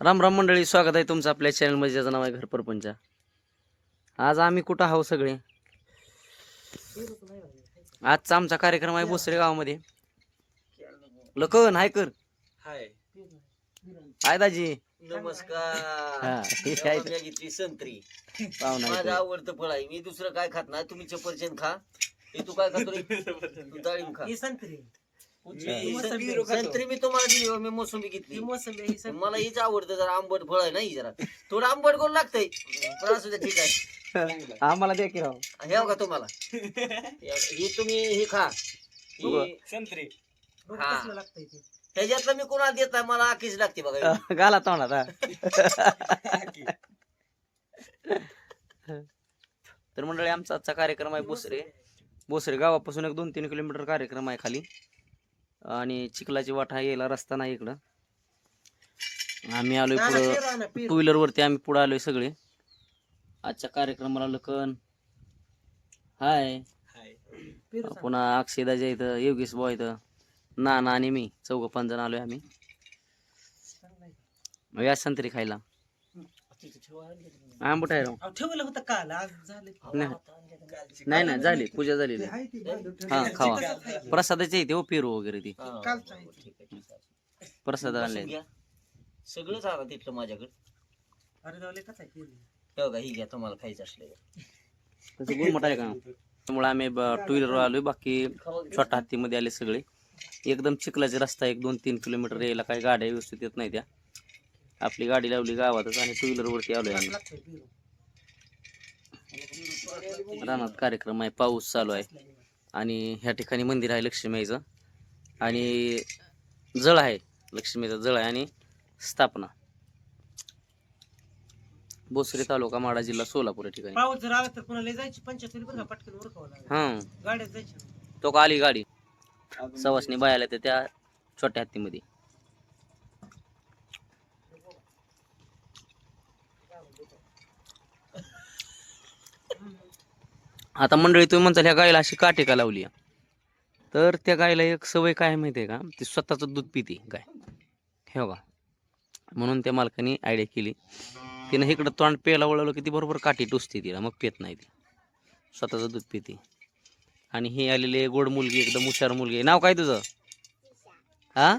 राम राम मंडळी स्वागत आहे तुमचं आपल्या चॅनलमध्ये ज्याचं नाव आहे घर परपंच. आज आम्ही कुठं आहो सगळे? आजचा आमचा कार्यक्रम आहे बोसरे गावामध्ये. लकन हाय कर. हाय. हाय दाजी. नमस्कार. हा तेव्हा आहे. मी घेतली संत्री. पाहुणा माझं. आवडतं फळ आहे. मी दुसरं काय खात नाही. तुम्ही सफरचंद खा. हे तू काय खातो रे? तू डाळिंब खा. ही संत्री. संत्री मी तुम्हाला दिली मी मोसंबी घेतली. ही मोसंबी मला हीच आवडतं जरा आंबट फळ आहे ना ही जरा. थोडं आंबट गोड लागतंय. पण असू द्या ठीक आहे. आम्हाला द्या की राव. हे का तुम्हाला. ही तुम्ही हे खा. ही- संत्री. हा. कसलं लागतंय ते. ह्याच्यातलं मी कोणाला देत नाही मला आखीच लागते बघा. गाला तोंडात. तर मंडळी आमचा आजचा कार्यक्रम आहे बोसरे. बोसरे गावापासून एक दोन तीन किलोमीटर कार्यक्रम आहे खाली. आणि चिखलाची वाटा यायला रस्ता नाही इकडं. आम्ही आलोय ना, ना, पुढं. टू व्हीलर वरती आम्ही पुढे आलोय सगळे. आजच्या कार्यक्रमाला लखन. हाय. पुन्हा अक्षयदाच्या इथं योगेश बॉय इथं नाना आणि मी चौघ पाच जण आलोय आम्ही. या संत्री खायला. आंबट आहे राव ठेवलं होतं काल आज झालं नाही. नाही नाही झाली पूजा झालेली ते ते ठेवलं. हा खावा ते. प्रसादाचे इथे हो पेरू वगैरे ती. कालचं आहे ते. ठीक आहे, ठीक आहे. प्रसाद आणले. सगळंच आणा तिथलं माझ्याकडे अरे जाऊ कसं आहे पेरू. हे बघा ही घ्या तुम्हाला खायचं असलं तसं गुणमट आहे का त्यामुळे आम्ही टू व्हीलर आलोय बाकी छोटा हत्तीमध्ये आले सगळे एकदम चिखलाचे रस्ता एक दोन तीन किलोमीटर यायला काही गाड्या व्यवस्थित येत नाही त्या आपली गाडी लावली गावातच आणि टू व्हीलर वरती आलोय आम्ही. रानात कार्यक्रम आहे पाऊस चालू आहे. आणि ह्या ठिकाणी मंदिर आहे लक्ष्मीचं. आणि जळ आहे लक्ष्मीचं जळ आहे आणि स्थापना. बोसरे तालुका माडा जिल्हा सोलापूर या ठिकाणी. हा. तो का आली गाडी. सवासनी बायाला त्या त्या छोट्या हत्तीमध्ये. आता मंडळी तुम्ही म्हणता ह्या गायला अशी काटे का लावली? तर त्या गायला एक सवय काय माहिती आहे का? ती स्वतःचं दूध पिते गाय. हे बघा. म्हणून त्या मालकाने आयडिया केली. तिनं इकडं तोंड प्यायला वळवलं की ती बरोबर काठी टोचते तिला मग पेत नाही ती. स्वतःचं दूध पिते. आणि ही आलेली गोड मुलगी एकदम हुशार मुलगी आहे. नाव काय तुझं? हा?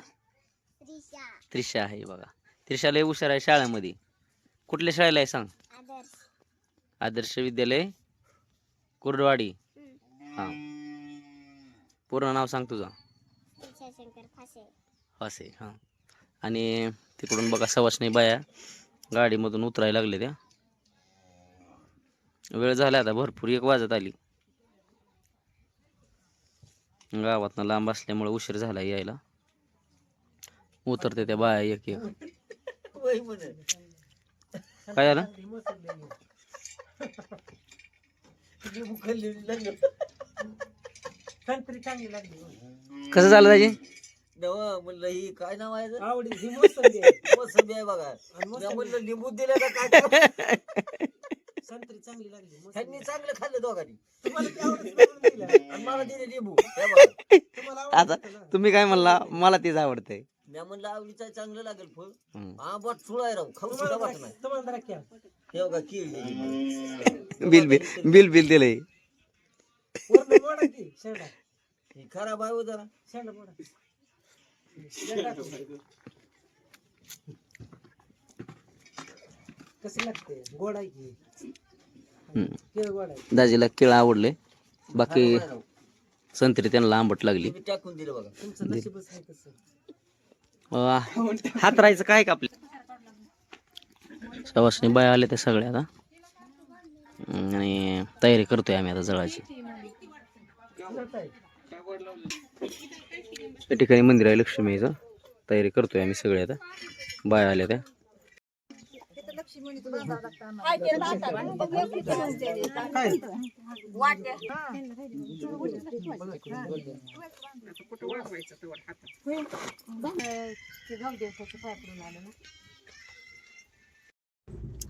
त्रिशा. आहे बघा. त्रिशा लय हुशार आहे शाळेमध्ये. कुठल्या शाळेला आहे सांग? आदर्श विद्यालय. कुर्डवाडी. हा. पूर्ण नाव सांग तुझं. शंकर फासे. असे हां. आणि तिकडून बघा सवासनी बाया गाडीमधून उतरायला लागले त्या. वेळ झाला आता भरपूर एक वाजत आली. गावातनं लांब असल्यामुळे उशीर झाला यायला. उतरते त्या बाया एक एक. काय झालं? लागलं. संत्री चांगली लागली हो. कसं झालं नवं म्हणलं ही काय नाव आहे याचं? आवडी ही मोसंबी आहे. मोसंबी आहे बघा मी म्हणलं लिंबू दिलं का काय? संत्री चांगली लागली. ह्यांनी चांगलं खाल्लं दोघांनी तुम्हाला ते आवडत म्हणून दिलं. आणि मला दिले लिंबू हे बघा. तुम्हाला आता आवडत होतं ना. तुम्ही काय म्हणला मला तेच आवडतंय मी म्हणलं आवडीचं आहे, चांगलं लागेल फळ हम्म. हा बट सुळ आहे राव खाऊ सुद्धा तुम्हाला नाही जरा. हे. बिल बिल बिल बिल दिलंय. ही खराब आहे हो जरा. कशी लागते गोड आहे की. केळ गोड आहे दाजीला केळं आवडले बाकी. संत्री त्यांना आंबट लागली टाकून दिलं बघा तुमचं नशीबच आहे तसं अं, हात राहायचं काय का आपल्या सवासनी बाया आल्या त्या सगळ्या आता आणि तयारी करतोय आम्ही आता जळाची त्या ठिकाणी मंदिर आहे लक्ष्मीचं. तयारी करतोय आम्ही सगळे आता. बाया आल्या त्या. काय?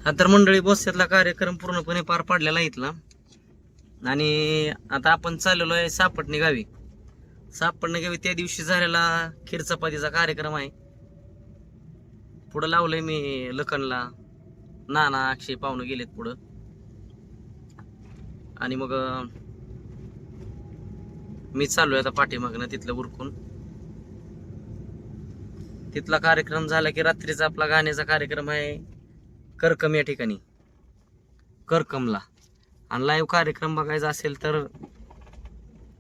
हा तर मंडळी बसेतला कार्यक्रम पूर्णपणे पार पाडलेला इथला. आणि आता आपण चाललेलो आहे सापटणे गावी. सापटणे गावी त्या दिवशी झालेला खीर चपातीचा कार्यक्रम आहे. पुढं लावलंय मी लखनला. नाना अक्षय पाहुणं गेलेत पुढं. आणि मग मी मी चाललोय आता पाठीमागनं तिथलं उरकून. तिथला कार्यक्रम झाला की रात्रीचा आपला गाण्याचा कार्यक्रम आहे. करकम या ठिकाणी. करकमला आणि लाईव्ह कार्यक्रम बघायचा असेल तर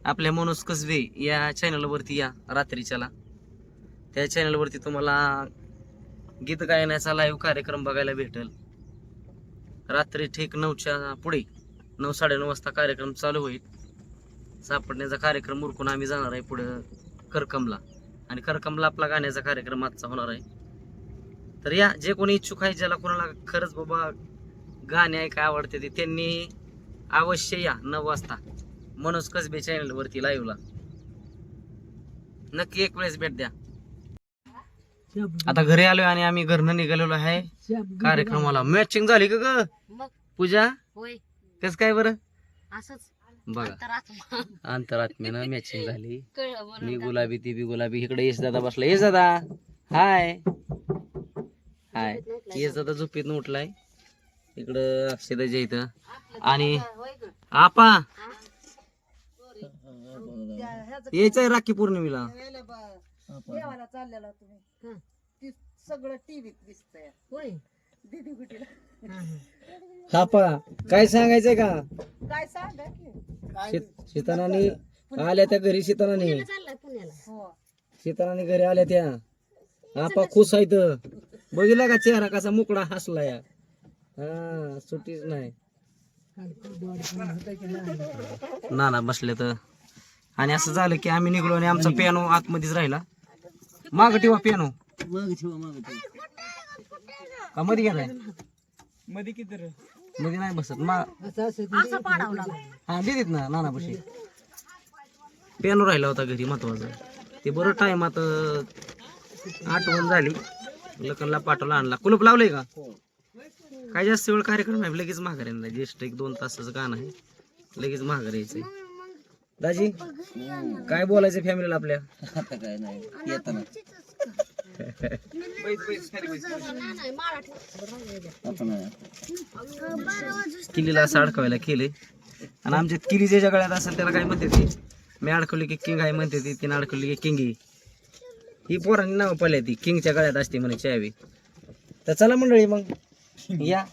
आपल्या मनोज कसबे या चॅनलवरती या रात्रीच्याला. त्या चॅनलवरती तुम्हाला गीत गायनाचा लाईव्ह कार्यक्रम बघायला भेटेल. रात्री ठीक नऊच्या पुढे नऊ साडेनऊ वाजता कार्यक्रम चालू होईल. सापडण्याचा कार्यक्रम उरकून आम्ही जाणार आहे पुढं करकमला आणि करकमला आपला गाण्याचा कार्यक्रम आजचा होणार आहे. तर या जे कोणी इच्छुक आहे ज्याला कोणाला खरंच बाबा गाणे ऐकाय आवडते ते त्यांनी अवश्य या नऊ वाजता. मनोज कसबे चॅनलवरती लाईव्हला नक्की एक वेळेस भेट द्या. आता घरी आलोय आणि आम्ही घरनं निघालेलो आहे कार्यक्रमाला. मॅचिंग झाली का ग? पूजा? कस काय बरं? बघा. अंतरात्म्यानं मॅचिंग झाली. मी गुलाबी ती बी गुलाबी. इकडे येस दादा बसला. येस दादा हाय हाय येस दादा झोपेतनं उठलाय. इकडं अक्षदाच्या इथं. आणि. आपा. यायचंय राखी पौर्णिमेला. देवाला चाललेला तुम्ही. हं. ती सगळं टीव्हीत दिसतंय. होय. दिदी गुटीला आपा काय सांगायचंय का? काय सांगा की. आल्या त्या घरी पुण्याला हो. शेतानाने घरी आल्या त्या. आपा खुश आहेत बघितला का चेहरा कसा मोकळा हसला या? हा सुट्टीच नाही. ना ना बसले तर. आणि असं झालं की आम्ही निघलो आणि आमचा पियानो आतमध्येच राहिला. माग ठेवा पियानो मागे ठेवा मागे ठेवा. का मध्ये गेलाय? मध्ये किती मध्ये नाही बसत. मा हा देतात ना नाना बशी. पियानो राहिला होता घरी महत्त्वाचा. ते बरं टाइम आता आठवण झाली. लखनला पाठवला आणला. कुलूप लावलंय का? काय जास्त वेळ कार्यक्रम आहे? लगेच माघार ज्येष्ठ एक दोन तासाचं गाणं आहे. लगेच माघार यायचंय. दाजी काय बोलायचं फॅमिलीला आपल्या? आता काय नाही. येताना. आता नाही. किलीला असं अडकवायला केले आणि आमच्यात किली ज्याच्या गळ्यात असेल त्याला काय म्हणते ती? मी अडकवली की किंग आहे म्हणते ती. तिने अडकवली की किंगी. ही पोरांनी नाव पाहिली ती किंगच्या गळ्यात असते म्हणे चावी तर चला मंडळी मग. या.